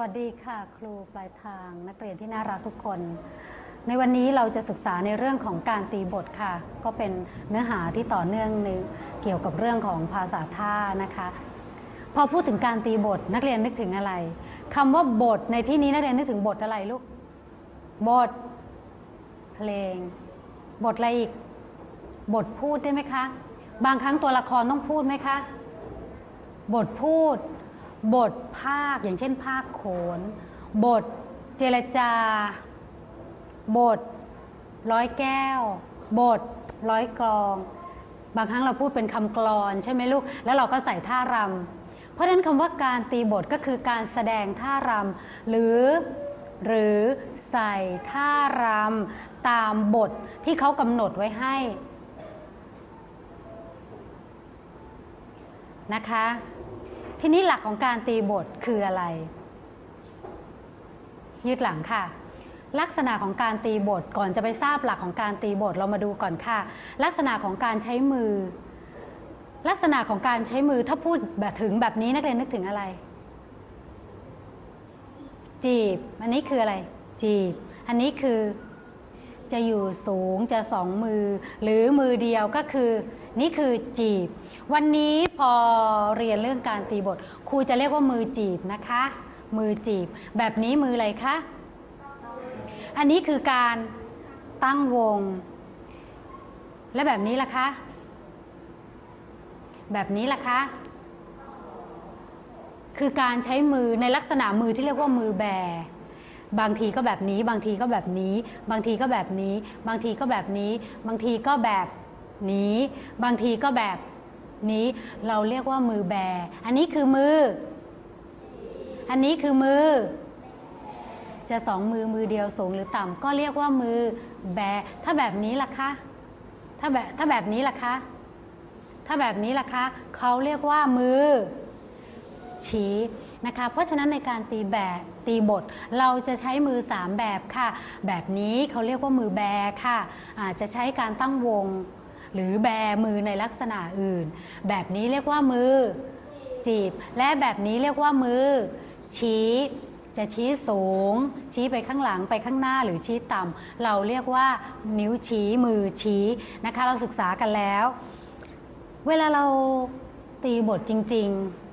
วัสดีค่ะ ครูปลายทางนักเรียนที่น่ารักทุกคน ในวันนี้เราจะศึกษาในเรื่องของการตีบทค่ะ ก็เป็นเนื้อหาที่ต่อเนื่องในเกี่ยวกับเรื่องของภาษาท่านะคะ พอพูดถึงการตีบทนักเรียนนึกถึงอะไรคำว่าบทในที่นี้นักเรียนนึกถึงบทอะไรลูกบท เพลง บทอะไรอีก บทพูดได้ไหมคะ บางครั้งตัวละครต้องพูดไหมคะ บทพูด บทภาคอย่างเช่นภาคโขน บทเจรจา บทร้อยแก้ว บทร้อยกลอง บางครั้งเราพูดเป็นคำกลอนใช่ไหมลูก แล้วเราก็ใส่ท่ารำเพราะฉะนั้นคำว่าการตีบทก็คือการแสดงท่ารำหรือ หรือใส่ท่ารำตามบทที่เขากำหนดไว้ให้นะคะ ทีนี้หลักของการตีบทคืออะไร ยืดหลังค่ะ ลักษณะของการตีบทก่อนจะไปทราบหลักของการตีบทเรามาดูก่อนค่ะ ลักษณะของการใช้มือ ลักษณะของการใช้มือถ้าพูดแบบถึงแบบนี้นักเรียนนึกถึงอะไร จีบ อันนี้คืออะไร จีบ อันนี้คือ จะอยู่สูงจะสองมือ หรือมือเดียวก็คือ นี่คือจีบ วันนี้พอเรียนเรื่องการตีบท ครูจะเรียกว่ามือจีบนะคะ มือจีบ แบบนี้มืออะไรคะอันนี้คือการตั้งวง และแบบนี้ล่ะคะ แบบนี้ล่ะคะคือการใช้มือในลักษณะมือที่เรียกว่ามือแบ บางทีก็แบบนี้ บางทีก็แบบนี้ บางทีก็แบบนี้ บางทีก็แบบนี้ บางทีก็แบบนี้ บางทีก็แบบนี้ เราเรียกว่ามือแบ อันนี้คือมือ อันนี้คือมือ จะสองมือมือเดียวสูงหรือต่ำก็เรียกว่ามือแบ ถ้าแบบนี้ล่ะคะ ถ้าแบบถ้าแบบนี้ล่ะคะ ถ้าแบบนี้ล่ะคะ เขาเรียกว่ามือ ชี้ นะคะ เพราะฉะนั้นในการตีแบบตีบท เราจะใช้มือ 3 แบบค่ะ แบบนี้เขาเรียกว่ามือแบค่ะอาจจะใช้การตั้งวง หรือแบมือในลักษณะอื่น แบบนี้เรียกว่ามือจีบ และแบบนี้เรียกว่ามือ ชี้จะชี้สูง ชี้ไปข้างหลังไปข้างหน้าหรือชี้ต่ำเราเรียกว่านิ้วชี้มือชี้นะคะ เราศึกษากันแล้ว เวลาเราตีบทจริง ๆ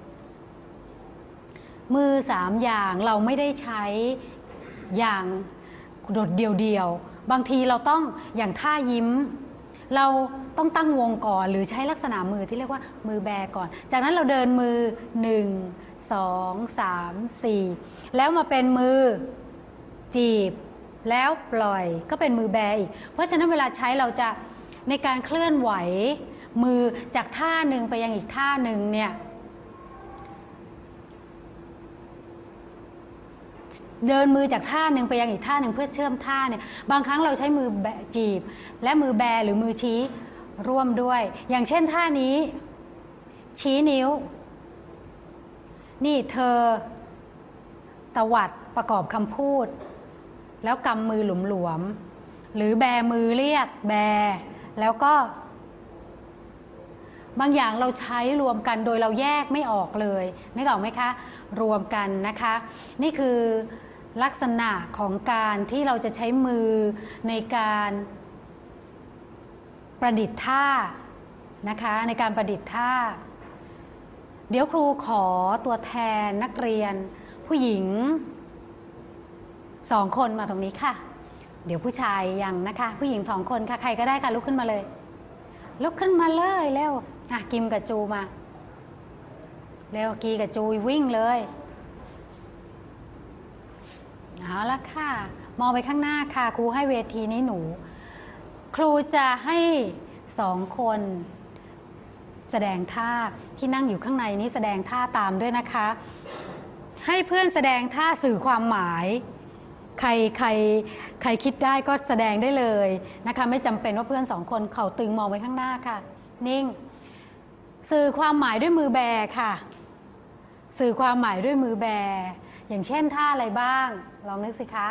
มือสามอย่างเราไม่ได้ใช้อย่างโดดเดียวๆ บางทีเราต้องอย่างท่ายิ้ม เราต้องตั้งวงก่อนหรือใช้ลักษณะมือที่เรียกว่ามือแบก่อน จากนั้นเราเดินมือหนึ่งสองสามสี่แล้วมาเป็นมือจีบแล้วปล่อยก็เป็นมือแบอีก เพราะฉะนั้นเวลาใช้เราจะในการเคลื่อนไหว มือจากท่าหนึ่งไปยังอีกท่าหนึ่งเนี่ย เดินมือจากท่าหนึ่งไปยังอีกท่าหนึ่งเพื่อเชื่อมท่าเนี่ยบางครั้งเราใช้มือแบจีบ และมือแบหรือมือชี้ร่วมด้วย อย่างเช่นท่านี้ ชี้นิ้ว นี่เธอตวัดประกอบคำพูด แล้วกำมือหลวมๆหรือแบมือเรียกแบ แล้วก็ บางอย่างเราใช้รวมกันโดยเราแยกไม่ออกเลยนึกออกไหมคะ รวมกันนะคะ นี่คือ ลักษณะของการที่เราจะใช้มือในการประดิษฐ์ท่านะคะในการประดิษฐ์ท่า เดี๋ยวครูขอตัวแทนนักเรียน ผู้หญิงสองคนมาตรงนี้ค่ะ เดี๋ยวผู้ชายยังนะคะ ผู้หญิงสองคนค่ะ ใครก็ได้ค่ะลุกขึ้นมาเลย ลุกขึ้นมาเลยเร็วอะกิมกับจูมา เร็วกีกับจูวิ่งเลย เอาละค่ะ มองไปข้างหน้าค่ะ ครูให้เวทีนี้หนู ครูจะให้สองคน แสดงท่าที่นั่งอยู่ข้างในนี้แสดงท่าตามด้วยนะคะ ให้เพื่อนแสดงท่าสื่อความหมาย ใครใครใครคิดได้ก็แสดงได้เลยนะคะ ไม่จำเป็นว่าเพื่อนสองคนเขาตึงมองไปข้างหน้าค่ะ นิ่ง สื่อความหมายด้วยมือแบค่ะ สื่อความหมายด้วยมือแบ อย่างเช่นท่าอะไรบ้าง ลองนึกสิคะ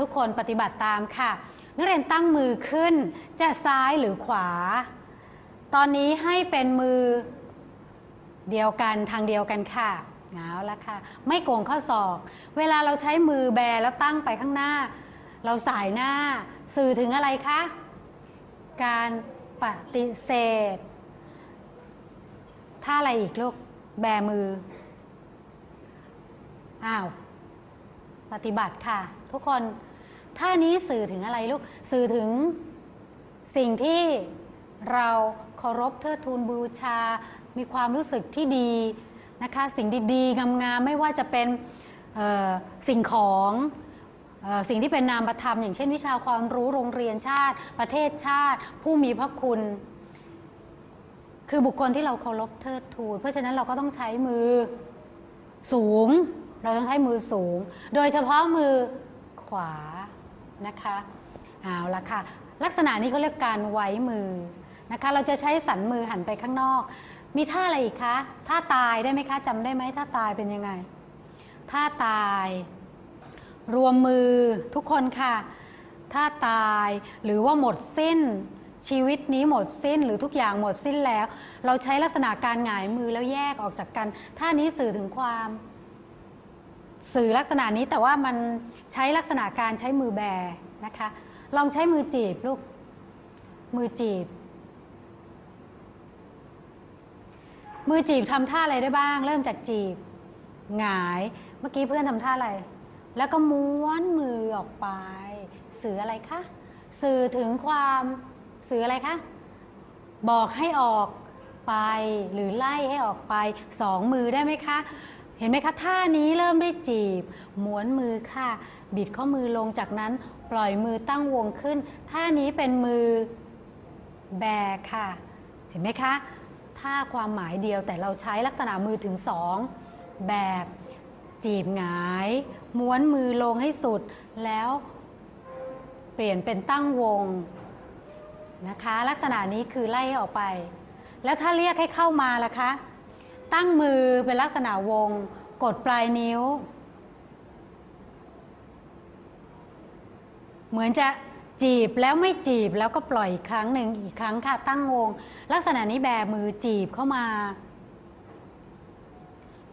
ทุกคนปฏิบัติตามค่ะ นักเรียนตั้งมือขึ้น จะซ้ายหรือขวา ตอนนี้ให้เป็นมือเดียวกันทางเดียวกันค่ะเอาละค่ะ ไม่โกงข้อศอก เวลาเราใช้มือแบแล้วตั้งไปข้างหน้า เราสายหน้า สื่อถึงอะไรคะ การปฏิเสธ ท่าอะไรอีกลูก แบมือ อ้าว ปฏิบัติค่ะ ทุกคนท่านี้สื่อถึงอะไรลูก สื่อถึงสิ่งที่เราเคารพเทิดทูนบูชา มีความรู้สึกที่ดีนะคะ สิ่งดีๆ งามๆ ไม่ว่าจะเป็นสิ่งของออสิ่งที่เป็นนามธรรมอย่างเช่นวิชาความรู้โรงเรียนชาติ ประเทศชาติ ผู้มีพระคุณ คือบุคคลที่เราเคารพเทิดทูน เพราะฉะนั้นเราก็ต้องใช้มือสูง เราต้องใช้มือสูง โดยเฉพาะมือขวานะคะเอาละค่ะ ลักษณะนี้เขาเรียกการไว้มือนะคะ เราจะใช้สันมือหันไปข้างนอก มีท่าอะไรอีกคะท่าตายได้ไหมคะจำได้ไหมท่าตายเป็นยังไงท่าตาย รวมมือทุกคนค่ะถ้าตายหรือว่าหมดสิ้น ชีวิตนี้หมดสิ้นหรือทุกอย่างหมดสิ้นแล้ว เราใช้ลักษณะการหงายมือแล้วแยกออกจากกันท่านี้สื่อถึงความ สื่อลักษณะนี้แต่ว่ามันใช้ลักษณะการใช้มือแบนะคะ ลองใช้มือจีบลูกมือจีบ มือจีบทำท่าอะไรได้บ้าง เริ่มจากจีบหงายเมื่อกี้เพื่อนทำท่าอะไร แล้วก็ม้วนมือออกไป สื่ออะไรคะ สื่อถึงความ สืออะไรคะ บอกให้ออกไปหรือไล่ให้ออกไปสองมือได้ไหมคะ เห็นไหมคะท่านี้เริ่มด้วยจีบ หม้วนมือค่ะ บิดข้อมือลงจากนั้น ปล่อยมือตั้งวงขึ้น ท่านี้เป็นมือแบกค่ะ เห็นไหมคะท่าความหมายเดียวแต่เราใช้ลักษณะมือถึงสองแบบจีบหงาย ม้วนมือลงให้สุดแล้วเปลี่ยนเป็นตั้งวง นะคะ ลักษณะนี้คือไล่ออกไป แล้วถ้าเรียกให้เข้ามาล่ะคะ ตั้งมือเป็นลักษณะวง กดปลายนิ้ว เหมือนจะจีบแล้วไม่จีบแล้วก็ปล่อยอีกครั้งหนึ่งอีกครั้งค่ะ ตั้งวง ลักษณะนี้แบมือจีบเข้ามา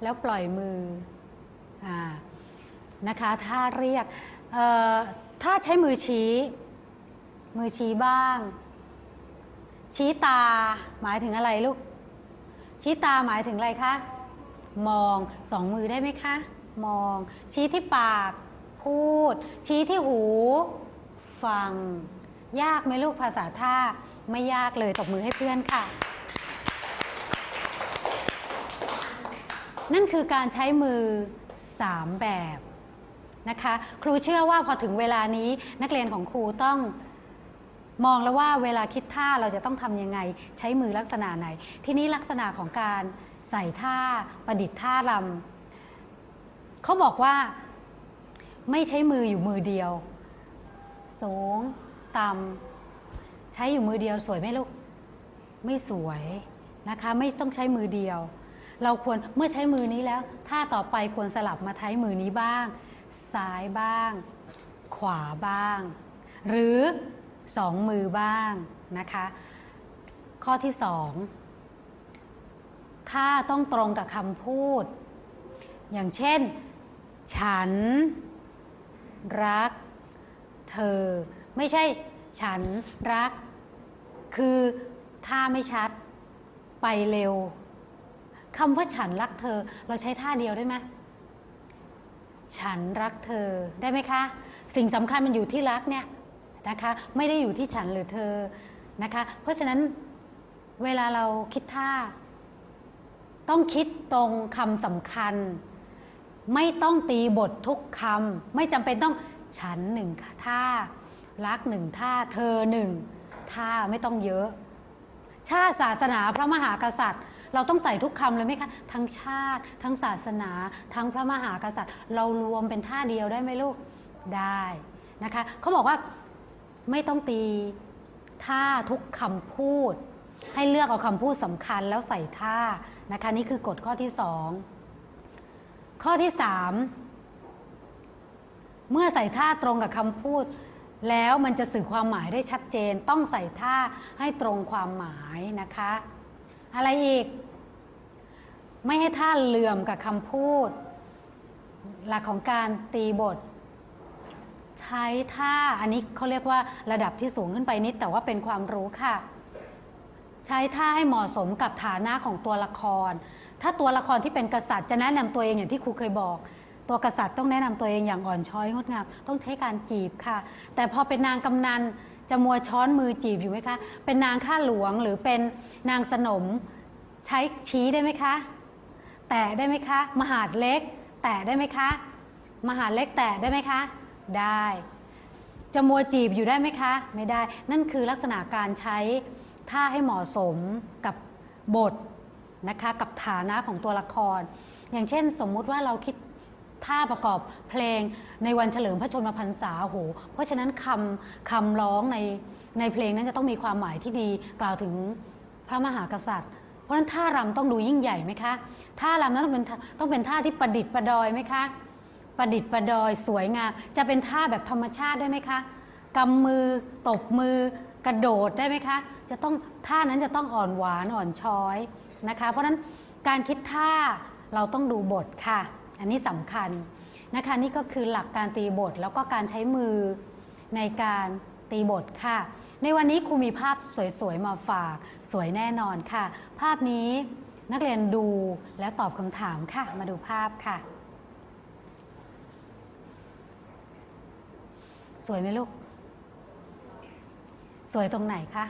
แล้วปล่อยมืออานะคะถ้าเรียกถ้าใช้มือชี้ มือชี้บ้าง ชี้ตาหมายถึงอะไรลูก ชี้ตาหมายถึงอะไรคะ มองสองมือได้ไหมคะ มอง ชี้ที่ปาก พูด ชี้ที่หู ฟัง ยากไหมลูกภาษาท่า ไม่ยากเลยตบมือให้เพื่อนค่ะ นั่นคือการใช้มือ3แบบนะคะ ครูเชื่อว่าพอถึงเวลานี้นักเรียนของครูต้อง มองแล้วว่าเวลาคิดท่าเราจะต้องทำยังไง ใช้มือลักษณะไหน ที่นี้ลักษณะของการใส่ท่าประดิษฐ์ท่ารำเขาบอกว่าไม่ใช้มืออยู่มือเดียว สูงต่ำใช้อยู่มือเดียวสวยไหมลูก ไม่สวยนะคะ ไม่ต้องใช้มือเดียว เราควรเมื่อใช้มือนี้แล้วท่าต่อไปควรสลับมาใช้มือนี้บ้าง ซ้ายบ้าง ขวาบ้าง หรือ สองมือบ้างนะคะ ข้อที่สองถ้าต้องตรงกับคำพูด อย่างเช่น ฉัน รัก เธอ ไม่ใช่ ฉันรัก คือท่าไม่ชัด ไปเร็วคำว่าฉันรักเธอ เราใช้ท่าเดียวได้ไหมฉันรักเธอได้ไหมคะ สิ่งสำคัญมันอยู่ที่รักเนี่ย นะคะไม่ได้อยู่ที่ฉันหรือเธอนะคะเพราะฉะนั้นเวลาเราคิดท่า ต้องคิดตรงคำสำคัญ ไม่ต้องตีบททุกคำไม่จำเป็นต้องฉันหนึ่งท่า รักหนึ่งท่า เธอหนึ่งท่าไม่ต้องเยอะ ชาติศาสนาพระมหากษัตริย์ เราต้องใส่ทุกคำเลยไหมคะทั้งชาติ ทั้งศาสนา ทั้งพระมหากษัตริย์ เรารวมเป็นท่าเดียวได้ไหมลูกได้นะคะเขาบอกว่า ไม่ต้องตีท่าทุกคำพูด ให้เลือกเอาคำพูดสำคัญแล้วใส่ท่านะคะ นี่คือกฎข้อที่สองข้อที่สามเมื่อใส่ท่าตรงกับคำพูด แล้วมันจะสื่อความหมายได้ชัดเจน ต้องใส่ท่าให้ตรงความหมายนะคะ อะไรอีก ไม่ให้ท่าเหลื่อมกับคำพูด หลักของการตีบท ใช้ท่าอันนี้เขาเรียกว่าระดับที่สูงขึ้นไปนิด แต่ว่าเป็นความรู้ค่ะ ใช้ท่าให้เหมาะสมกับฐานะของตัวละคร ถ้าตัวละครที่เป็นกษัตริย์จะแนะนำตัวเองอย่างที่ครูเคยบอก ตัวกษัตริย์ต้องแนะนำตัวเองอย่างอ่อนช้อยงดงามต้องใช้การจีบค่ะ แต่พอเป็นนางกำนันจะมัวช้อนมือจีบอยู่ไหมคะ เป็นนางข้าหลวงหรือเป็นนางสนมใช้ชี้ได้ไหมคะ แตะได้ไหมคะ มหาดเล็ก แตะได้ไหมคะ มหาดเล็กแตะได้ไหมคะ ได้ จะมัวจีบอยู่ได้ไหมคะ ไม่ได้ นั่นคือลักษณะการใช้ท่าให้เหมาะสมกับบทนะคะกับฐานะของตัวละคร อย่างเช่นสมมุติว่าเราคิดท่าประกอบเพลงในวันเฉลิมพระชนมพรรษาโอ้โห เพราะฉะนั้นคำคำร้องในในเพลงนั้นจะต้องมีความหมายที่ดีกล่าวถึงพระมหากษัตริย์ เพราะฉะนั้นท่ารำต้องดูยิ่งใหญ่ไหมคะท่ารำนั้นต้องเป็นต้องเป็นท่าที่ประดิษฐ์ประดอยไหมคะ ประดิษฐ์ประดอยสวยงาม จะเป็นท่าแบบธรรมชาติได้ไหมคะกำมือตบมือกระโดดได้ไหมคะ จะต้องท่านั้นจะต้องอ่อนหวานอ่อนช้อยนะคะ เพราะฉะนั้นการคิดท่าเราต้องดูบทค่ะ อันนี้สำคัญนะคะ นี่ก็คือหลักการตีบทแล้วก็การใช้มือในการตีบทค่ะ ในวันนี้ครูมีภาพสวยๆมาฝากสวยแน่นอนค่ะ ภาพนี้นักเรียนดูแล้วตอบคำถามค่ะ มาดูภาพค่ะ สวยไหมลูก สวยตรงไหนคะ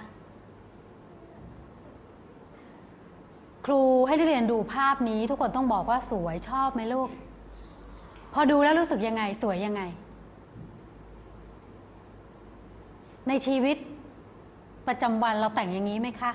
ครูให้นักเรียนดูภาพนี้ ทุกคนต้องบอกว่าสวยชอบไหมลูก พอดูแล้วรู้สึกยังไง สวยยังไง ในชีวิตประจำวันเราแต่งอย่างนี้ไหมคะ